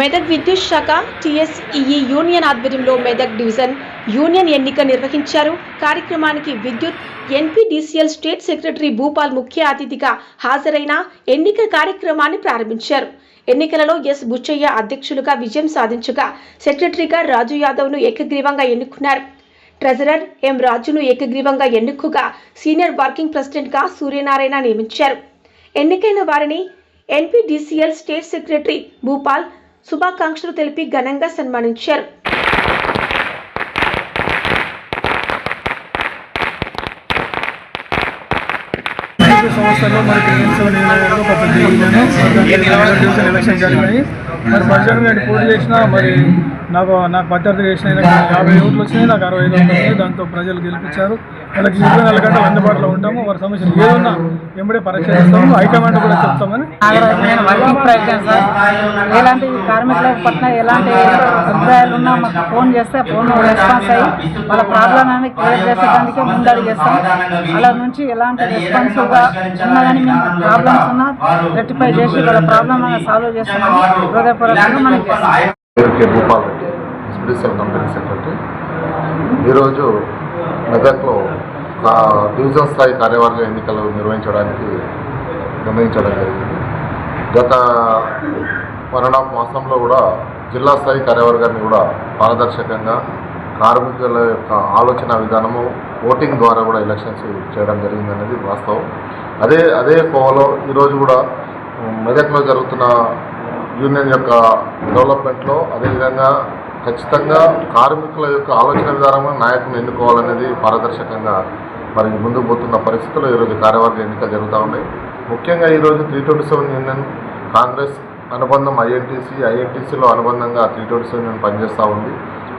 మెదక్ విద్యుత్ శాఖ టీఎస్ఈఈ యూనియన్ ఆధ్వర్యంలో మెదక్ డివిజన్ యూనియన్ ఎన్నిక నిర్వహించారు. కార్యక్రమానికి విద్యుత్ ఎన్పీడీసీఎల్ స్టేట్ సెక్రటరీ భూపాల్ ముఖ్య అతిథిగా హాజరైన ఎన్నిక కార్యక్రమాన్ని ప్రారంభించారు. ఎన్నికలలో ఎస్ బుచ్చయ్య అధ్యక్షులుగా విజయం సాధించగా సెక్రటరీగా రాజు యాదవ్ను ఏకగ్రీవంగా ఎన్నుకున్నారు. ట్రెజరర్ ఎం రాజును ఏకగ్రీవంగా ఎన్నుకోగా సీనియర్ వర్కింగ్ ప్రెసిడెంట్గా సూర్యనారాయణ నియమించారు. ఎన్నికైన వారిని ఎన్పీడీసీఎల్ స్టేట్ సెక్రటరీ భూపాల్ శుభాకాంక్షలు తెలిపి ఘనంగా సన్మానించారు. ఐదు సంవత్సరాల్లో మరి ప్రెసిడెన్సీ ఒక పెద్ద డివిజన్ ఎలక్షన్ జరిగినాయి మరి నేను పోటీ చేసిన మరి నాకు నాకు భద్రత చేసిన యాభై ఓట్లు వచ్చినాయి నాకు అరవై ఐదు వచ్చినాయి దాంతో ప్రజలు గెలిపించారు. వాళ్ళకి ఇరవై నాలుగు గంటలు అందుబాటులో ఉంటాము. వారి సమస్యలు ఏదున్నా ఎంబడే పరిష్కరిస్తాము హైకమాండ్ కూడా చెప్తామని. నాగరాజు నేను వర్కింగ్ ప్రెసిడెంట్ సార్. ఎలాంటి కార్మికుల పట్ల ఎలాంటి అభిప్రాయాలు ఉన్నా మాకు ఫోన్ చేస్తే ఫోన్ రెస్పాన్స్ అయ్యి వాళ్ళ ప్రాబ్లం అనేది క్లియర్ చేసేదానికి చేస్తాం అలా నుంచి ఎలాంటి రెస్పాన్సివ్గా ఉన్నా కానీ మేము ప్రాబ్లమ్స్ ఉన్నా రెక్టిఫై చేసి వాళ్ళ ప్రాబ్లం అనేది సాల్వ్ హృదయపూర్వకంగా మనకి చేస్తాం. Reddy company secretary. ఈరోజు మెదక్లో డివిజన్ స్థాయి కార్యవర్గ ఎన్నికలు నిర్వహించడానికి నిర్ణయించడం జరిగింది. గత వన్ అండ్ హాఫ్ మాసంలో కూడా జిల్లా స్థాయి కార్యవర్గాన్ని కూడా పారదర్శకంగా కార్మికుల యొక్క ఆలోచన విధానము ఓటింగ్ ద్వారా కూడా ఎలక్షన్స్ చేయడం జరిగిందనేది వాస్తవం. అదే అదే కోవలో ఈరోజు కూడా మెదక్లో జరుగుతున్న యూనియన్ యొక్క డెవలప్మెంట్లో అదేవిధంగా ఖచ్చితంగా కార్మికుల యొక్క ఆలోచన విధానంలో నాయకుని ఎన్నుకోవాలనేది పారదర్శకంగా మరి ముందుకు పోతున్న పరిస్థితుల్లో ఈరోజు కార్యవర్గ ఎన్నికలు జరుగుతూ ఉన్నాయి ముఖ్యంగా ఈరోజు three twenty seven union Congress అనుబంధం ఐఎన్టీసీ ఐఎన్టీసీలో అనుబంధంగా త్రీ ట్వంటీ సెవెన్ యూనియన్ పనిచేస్తూ ఉంది.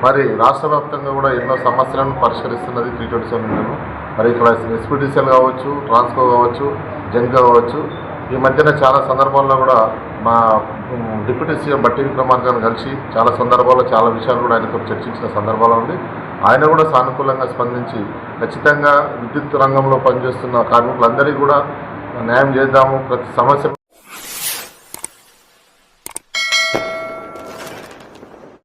మరి రాష్ట్ర వ్యాప్తంగా కూడా ఎన్నో సమస్యలను పరిష్కరిస్తున్నది త్రీ ట్వంటీ సెవెన్ యూనియన్. మరి ఇక్కడ ఎస్పీటీసీఎల్ కావచ్చు ట్రాన్స్కో కావచ్చు జెన్కో కావచ్చు ఈ మధ్యన చాలా సందర్భాల్లో కూడా మా డిప్యూటీ సీఎం బట్టి గారిని కలిసి చాలా సందర్భాల్లో చాలా విషయాలు కూడా ఆయనతో చర్చించిన సందర్భాలు ఉంది. ఆయన కూడా సానుకూలంగా స్పందించి ఖచ్చితంగా విద్యుత్ రంగంలో పనిచేస్తున్న కార్మికులందరికీ కూడా న్యాయం చేద్దాము. ప్రతి సమస్య